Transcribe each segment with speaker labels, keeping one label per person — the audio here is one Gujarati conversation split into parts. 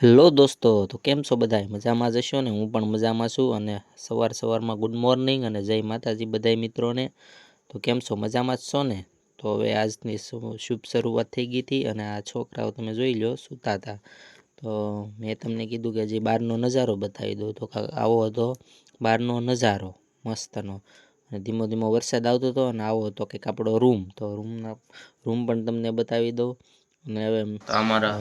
Speaker 1: હેલો દોસ્તો, તો કેમ છો બધાય? મજામાં જશો ને? હું પણ મજામાં છું અને સવાર સવારમાં ગુડ મોર્નિંગ અને જય માતાજી બધાય મિત્રોને. તો કેમ છો? મજામાં જ છો ને? તો હવે આજની શુભ શરૂઆત થઈ ગઈ હતી અને આ છોકરાઓ તમે જોઈ લો સૂતા હતા તો મેં તમને કીધું કે જે બહારનો નજારો બતાવી દઉં. તો આવો હતો બહારનો નજારો, મસ્તનો. અને ધીમો ધીમો વરસાદ આવતો હતો અને આવો હતો કે આપણો રૂમ. તો રૂમના, રૂમ પણ તમને બતાવી દઉં. અને હવે
Speaker 2: અમારા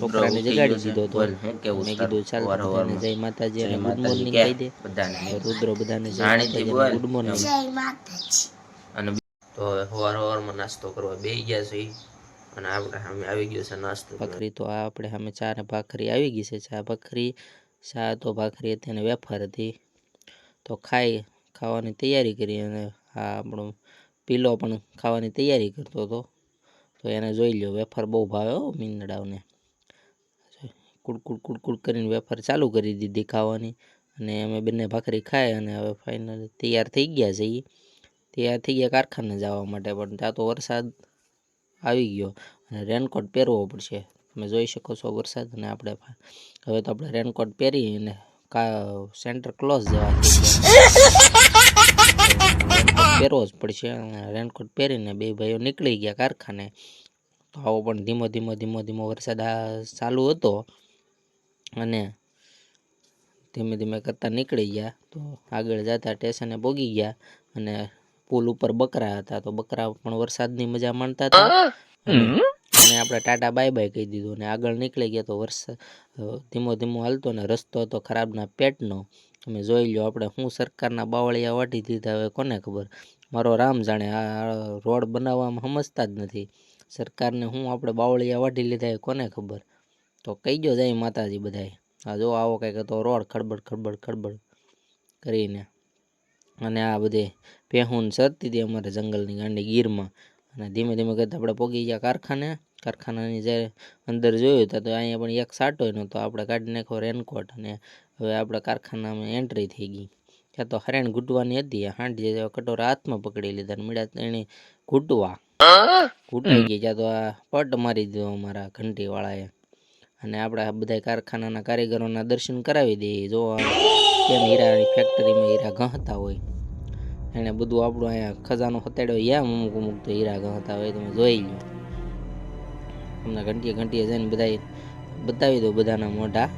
Speaker 1: છોકરાને જગાડી દીધો તો
Speaker 2: બોલ, હું કેવું
Speaker 1: મેં કીધું ચાલ બધાને જય માતાજી અને ગુડ મોર્નિંગ કહી દે.
Speaker 2: બધાને
Speaker 1: રુદ્ર બધાને જય માતાજી. અને ગુડ મોર્નિંગ.
Speaker 2: અને તો હવે નાસ્તો કરવા બેસી ગયા છે. અને આપણે સામે આવી ગયો છે નાસ્તો
Speaker 1: ભાખરી તો આ આપણે સામે ચા ને ભાખરી આવી ગઈ છે. ચા ભાખરી ચા તો ભાખરી હતી અને વેફર હતી. તો ખાઈ ખાવાની તૈયારી કરી અને આ આપણો પીલો પણ ખાવાની તૈયારી કરતો હતો. તો એને જોઈ લ્યો, વેફર બહુ ભાવે હો મીંદડાઓને. કુડકુડ કુડકુડ કરીને વેફર ચાલુ કરી દીધી ખાવાની. અને અમે બંને ભાખરી ખાઈ અને હવે ફાઇનલ તૈયાર થઈ ગયા છે તૈયાર થઈ ગયા કારખાને જવા માટે, પણ ત્યાં તો વરસાદ આવી ગયો. અને રેનકોટ પહેરવો પડશે. તમે જોઈ શકો છો વરસાદ અને આપણે હવે તો આપણે રેનકોટ પહેરી અને કા સેન્ટર ક્લોઝ જવા પહેરવો જ પડશે. રેનકોટ પહેરીને બે ભાઈઓ નીકળી ગયા કારખાને. તો આવો પણ ધીમો ધીમો ધીમો ધીમો વરસાદ ચાલુ હતો. અને ધીમે ધીમે કરતા નીકળી ગયા. તો આગળ જતા સ્ટેશને ભોગી ગયા. અને પુલ ઉપર બકરા હતા. તો બકરા પણ વરસાદની મજા માણતા હતા. અને અને આપણે ટાટા બાય બાય કહી દીધું ને આગળ નીકળી ગયા તો વરસાદ ધીમો ધીમો હાલતો ને રસ્તો હતો ખરાબના પેટનો. તમે જોઈ લો આપણે હું સરકારના બાવળિયા વાટી દીધા હવે કોને ખબર? મારો રામ જાણે આ રોડ બનાવવામાં સમજતા જ નથી. સરકારને હું આપણે બાવળિયા વાટી લીધા એ કોને ખબર? તો કહી ગયો જાય માતાજી બધાય. આ જો આવો કંઈક હતો રોડ ખડબડ ખડબડ ખડબડ કરીને. અને આ બધે ભેહુન સરતી હતી અમારે જંગલની ગાંડી ગીરમાં. અને ધીમે ધીમે કરતાં આપણે પહોંચી ગયા કારખાને. કારખાનાની જ્યારે અંદર જોયું તો તો અહીંયા પણ એક સાટો નહોતો આપણે કાઢી નાખ્યો રેનકોટ અને હવે આપણે કારખાનામાં એન્ટ્રી થઈ ગઈ. ત્યાં તો હરેણ ઘૂંટવાની હતી. હાંડી જેવા કટોરા હાથમાં પકડી લીધા અને મીડા એને ઘૂંટવા. ઘૂંટાઈ ગઈ ત્યાં તો આ પટ મારી દીધો અમારા ઘંટીવાળાએ. અને આપણે બધા કારખાનાના કારીગરોના દર્શન કરાવી દઈએ. જોવા કેમ હીરાની ફેક્ટરીમાં હીરા ગહતા હોય. એણે બધું આપણું અહીંયા ખજાનો હતાડ્યો. એમ અમુક અમુક તો હીરા ગહતા હોય. તમે જોઈ લો તમને ઘંટીએ ઘંટીએ જઈને બધાએ બતાવી દો બધાના મોઢા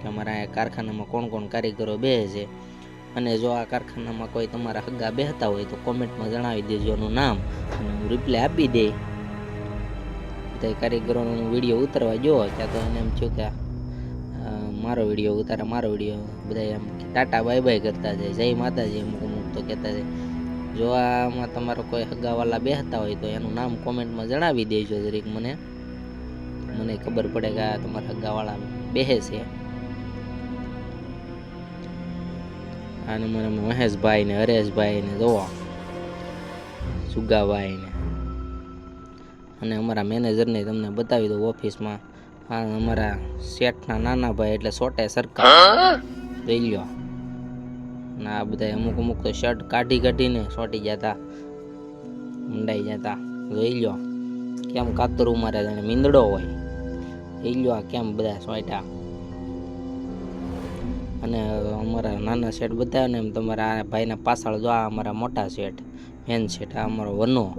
Speaker 1: કે અમારા અહીંયા કારખાનામાં કોણ કોણ કારીગરો બે છે. અને જો આ કારખાનામાં કોઈ તમારા હગા બેહતા હોય તો કોમેન્ટમાં જણાવી દેજો એનું નામ અને હું રિપ્લાય આપી દે. બધા કારીગરોનો હું વીડિયો ઉતરવા ગયો ત્યાં તો એને એમ થયું કે મારો વીડિયો ઉતારે, મારો વીડિયો. બધા એમ ટાટા બાય બાય કરતા જાય, જય માતાજી. અમુક અમુક તો કહેતા જાય. જો આમાં તમારો કોઈ હગાવાલા બેહતા હોય તો એનું નામ કોમેન્ટમાં જણાવી દેજો જરીક મને. મને ખબર પડે કે આ તમારા હગાવાળા બેહે છે. અને મને મહેશભાઈ ને હરેશભાઈ ને જોવા. સુગાભાઈ ને અને અમારા મેનેજરને તમને બતાવી દઉં ઓફિસમાં. આ અમારા શેઠના નાના ભાઈ એટલે સોટે સરકાર લઈ લ્યો. અને આ બધા અમુક અમુક તો શર્ટ કાઢી કાઢીને સોટી જતા. મંડાઈ જતા. લઈ લ્યો. કેમ કાતરું મારે જાણે મીંદડો હોય. એ લ્યો આ કેમ બધા સોયટા. અને અમારા નાના શેઠ બધા ને એમ તમારા આ ભાઈના પાછળ જો આ અમારા મોટા શેઠ મેન શેઠ, આ અમારો વનો.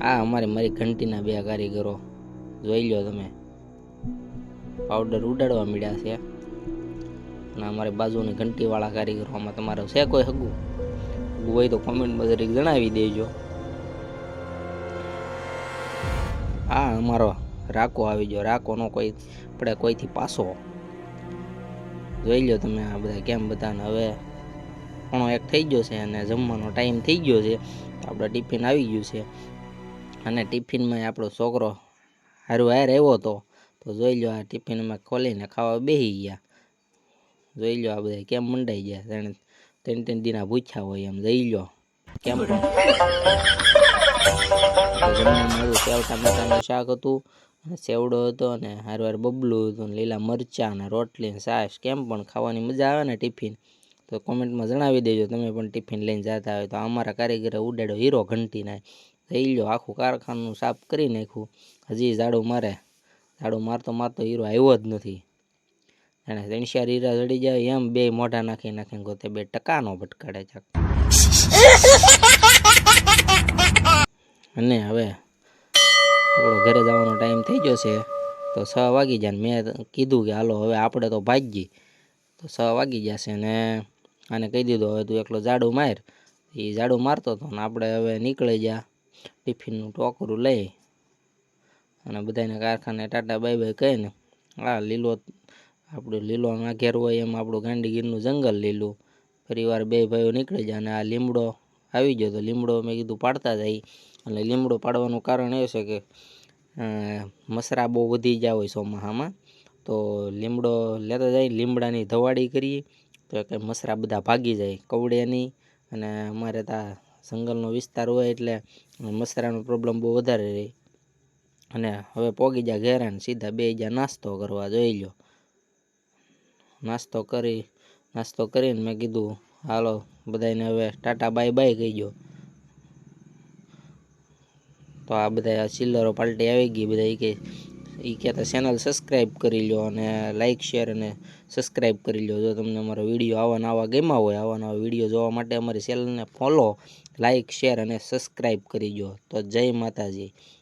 Speaker 1: આ અમારી મારી ઘંટીના બે કારીગરો. જોઈ લો તમે. પાવડર ઉડાડવા મળ્યા છે. અને અમારી બાજુની ઘંટીવાળા કારીગરો, આમાં તમારો છે કોઈ હગું? હોય તો કોમેન્ટમાં જરીક જણાવી દેજો. આ અમારો રાકો આવી ગયો. રાકોનો કોઈ, આપણે કોઈથી પાસો જોઈ લો તમે આ બધા કેમ બધાને. હવે પણ એક થઈ ગયો છે અને જમવાનો ટાઈમ થઈ ગયો છે. આપણે ટિફિન આવી ગયું છે. અને ટિફિનમાં આપણો છોકરો હારું હાર આવ્યો હતો. તો જોઈ લો આ ટિફિનમાં ખોલીને ખાવા બેસી ગયા. જોઈ લો આ બધા કેમ મંડાઈ ગયા. ત્રણ ત્રણ દિના ભૂખ્યા હોય એમ. જોઈ લો કેમ? પણ જમવામાં હતું સેવ ટામેટાનું શાક હતું, અને સેવડો હતો, અને હારવાર બબલું હતું ને લીલા મરચાં, અને રોટલી છાશ, કેમ પણ ખાવાની મજા આવે ને ટિફિન. તો કોમેન્ટમાં જણાવી દેજો, તમે પણ ટિફિન લઈને જતા હોય તો અમારા કારીગરે ઉડાડ્યો હીરો ઘંટીના થઈ લ્યો, આખું કારખાનું સાફ કરી નાખ્યું. હજી ઝાડુ મારે, ઝાડુ મારતો મારતો હીરો આવ્યો જ નથી. અને ત્રણ હીરા જડી જાય, એમ બે મોઢા નાખી નાખીને ગોતે બે ટકાનો ભટકાડે છે. અને હવે આપણો ઘરે જવાનો ટાઈમ થઈ ગયો છે, તો છ વાગી જાય મેં કીધું કે હાલો હવે આપણે તો ભાગી તો છ વાગી જશે ને આને કહી દીધું, હવે તું એકલો ઝાડુ માર. એ ઝાડુ મારતો હતો ને આપણે હવે નીકળી જા ટિફિનનું ટોકરું લઈ અને બધાને કારખાને ટાટા બાય બાય કહીને, આ લીલો આપણું લીલો ઘેર હોય એમ આપણું ગાંડીગીરનું જંગલ લીલું. ફરીવાર બે ભાઈઓ નીકળી જાય અને આ લીમડો આવી ગયો તો લીમડો મેં કીધું પાડતા જાય. એટલે લીમડો પાડવાનું કારણ એ છે કે મસરા બહુ વધી ગયા હોય ચોમાહામાં. તો લીમડો લેતા જાય, લીમડાની ધવાડી કરીએ તો કે મસરા બધા ભાગી જાય કવડે નહીં અને અમારે ત્યાં જંગલનો વિસ્તાર હોય એટલે મસરાનો પ્રોબ્લેમ બહુ વધારે રહે. અને હવે પોગી જા ઘેરે સીધા બે જા નાસ્તો કરવા જોઈ લો નાસ્તો કરી, નાસ્તો કરીને મેં કીધું હાલો બધાને હવે ટાટા બાય બાય કહી ગયો તો આ બધા ચિલ્લરો પાલટી આવી ગઈ બધા એ કે એ કહેતા ચેનલ સબસ્ક્રાઈબ કરી લો અને લાઇક શેર અને સબસ્ક્રાઈબ કરી લો જો તમને અમારો વીડિયો આવા નવા ગમ્યા હોય, આવા નવા વીડિયો જોવા માટે અમારી ચેનલને ફોલો લાઇક શેર અને સબસ્ક્રાઈબ કરી દો તો જય માતાજી.